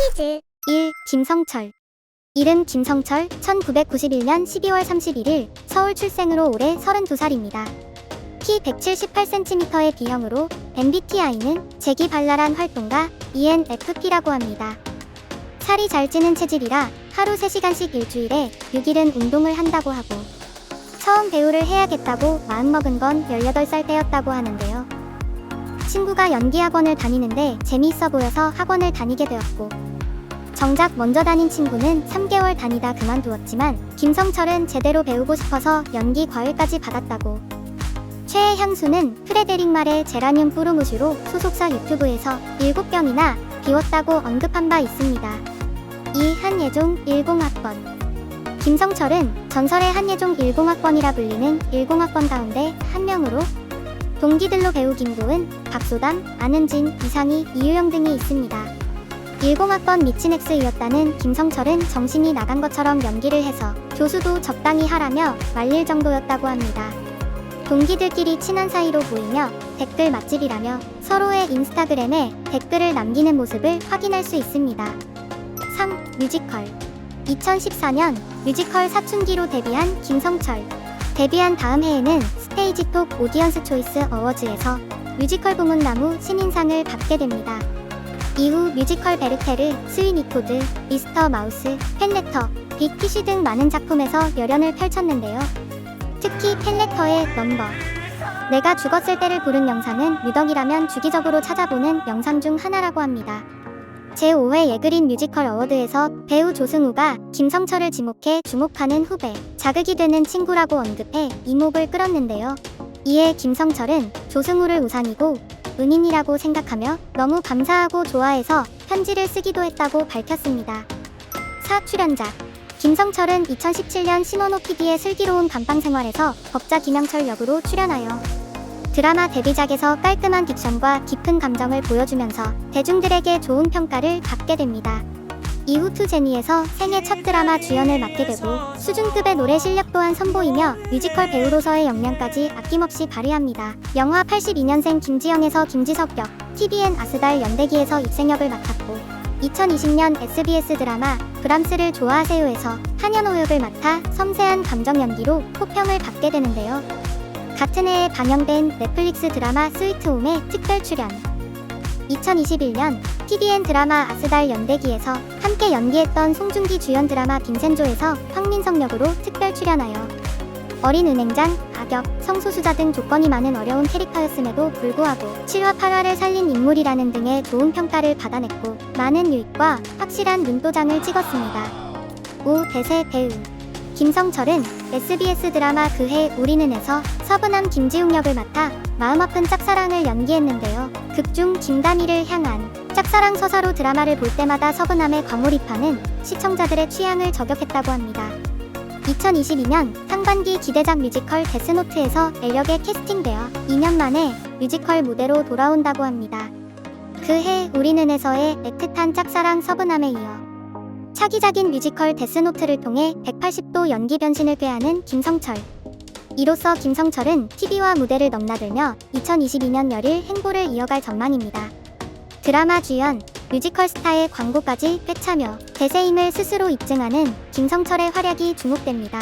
퀴즈 1. 김성철 이름 김성철 1991년 12월 31일 서울 출생으로 올해 32살입니다. 키 178cm의 B형으로 MBTI는 재기발랄한 활동가 ENFP라고 합니다. 살이 잘 찌는 체질이라 하루 3시간씩 일주일에 6일은 운동을 한다고 하고 처음 배우를 해야겠다고 마음먹은 건 18살 때였다고 하는데요. 친구가 연기학원을 다니는데 재미있어 보여서 학원을 다니게 되었고 정작 먼저 다닌 친구는 3개월 다니다 그만두었지만 김성철은 제대로 배우고 싶어서 연기 과외까지 받았다고. 최애 향수는 프레데릭 말의 제라늄 뿌르무슈로 소속사 유튜브에서 7병이나 비웠다고 언급한 바 있습니다. 이 한예종 10학번 김성철은 전설의 한예종 10학번이라 불리는 10학번 가운데 한 명으로 동기들로 배우 김고은, 박소담, 안은진, 이상희, 이유영 등이 있습니다. 10학번 미친 X이었다는 김성철은 정신이 나간 것처럼 연기를 해서 교수도 적당히 하라며 말릴 정도였다고 합니다. 동기들끼리 친한 사이로 보이며 댓글 맛집이라며 서로의 인스타그램에 댓글을 남기는 모습을 확인할 수 있습니다. 3. 뮤지컬 2014년 뮤지컬 사춘기로 데뷔한 김성철 데뷔한 다음 해에는 스테이지톡 오디언스 초이스 어워즈에서 뮤지컬 부문 나무 신인상을 받게 됩니다. 이후 뮤지컬 베르테르, 스위니토드, 미스터 마우스, 팬레터, 빅피쉬 등 많은 작품에서 열연을 펼쳤는데요. 특히 팬레터의 넘버. 내가 죽었을 때를 부른 영상은 유덕이라면 주기적으로 찾아보는 영상 중 하나라고 합니다. 제5회 예그린 뮤지컬 어워드에서 배우 조승우가 김성철을 지목해 주목하는 후배, 자극이 되는 친구라고 언급해 이목을 끌었는데요. 이에 김성철은 조승우를 우상이고 은인이라고 생각하며 너무 감사하고 좋아해서 편지를 쓰기도 했다고 밝혔습니다. 4. 출연작 김성철은 2017년 신원호 PD의 슬기로운 감방 생활에서 법자 김영철 역으로 출연하여 드라마 데뷔작에서 깔끔한 딕션과 깊은 감정을 보여주면서 대중들에게 좋은 평가를 받게 됩니다. 이후 투제니에서 생애 첫 드라마 주연을 맡게 되고 수준급의 노래 실력 또한 선보이며 뮤지컬 배우로서의 역량까지 아낌없이 발휘합니다. 영화 82년생 김지영에서 김지석 역, TVN 아스달 연대기에서 입생역을 맡았고 2020년 SBS 드라마 브람스를 좋아하세요에서 한현호 역을 맡아 섬세한 감정 연기로 호평을 받게 되는데요. 같은 해에 방영된 넷플릭스 드라마 스위트홈에 특별 출연 2021년 TVN 드라마 아스달 연대기에서 함께 연기했던 송중기 주연 드라마 빈센조에서 황민석 역으로 특별 출연하여 어린 은행장, 악역, 성소수자 등 조건이 많은 어려운 캐릭터였음에도 불구하고 7화 8화를 살린 인물이라는 등의 좋은 평가를 받아냈고 많은 유익과 확실한 눈도장을 찍었습니다. 5. 대세 배우 김성철은 SBS 드라마 그해 우리는에서 서브남 김지웅 역을 맡아 마음 아픈 짝사랑을 연기했는데요. 극중 김다미를 향한 짝사랑 서사로 드라마를 볼 때마다 서브남의 과몰입하는 시청자들의 취향을 저격했다고 합니다. 2022년 상반기 기대작 뮤지컬 데스노트에서 엘역에 캐스팅되어 2년 만에 뮤지컬 무대로 돌아온다고 합니다. 그해 우리는에서의 애틋한 짝사랑 서브남에 이어 차기작인 뮤지컬 데스노트를 통해 180도 연기 변신을 꾀하는 김성철. 이로써 김성철은 TV와 무대를 넘나들며 2022년 열일 행보를 이어갈 전망입니다. 드라마 주연, 뮤지컬 스타의 광고까지 꿰차며 대세임을 스스로 입증하는 김성철의 활약이 주목됩니다.